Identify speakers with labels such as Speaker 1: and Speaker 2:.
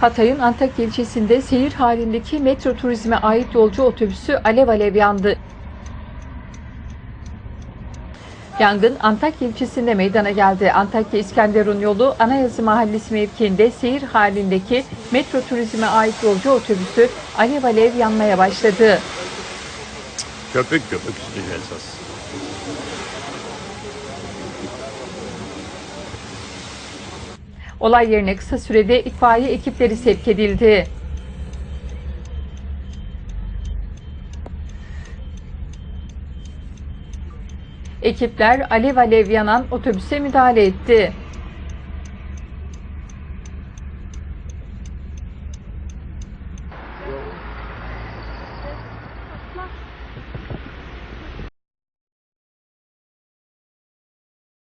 Speaker 1: Hatay'ın Antakya ilçesinde seyir halindeki metro turizme ait yolcu otobüsü alev alev yandı. Yangın Antakya ilçesinde meydana geldi. Antakya İskenderun yolu Anayazı Mahallesi mevkiinde seyir halindeki metro turizme ait yolcu otobüsü alev alev yanmaya başladı.
Speaker 2: Köpük köpük esas.
Speaker 1: Olay yerine kısa sürede itfaiye ekipleri sevk edildi. Ekipler alev alev yanan otobüse müdahale etti.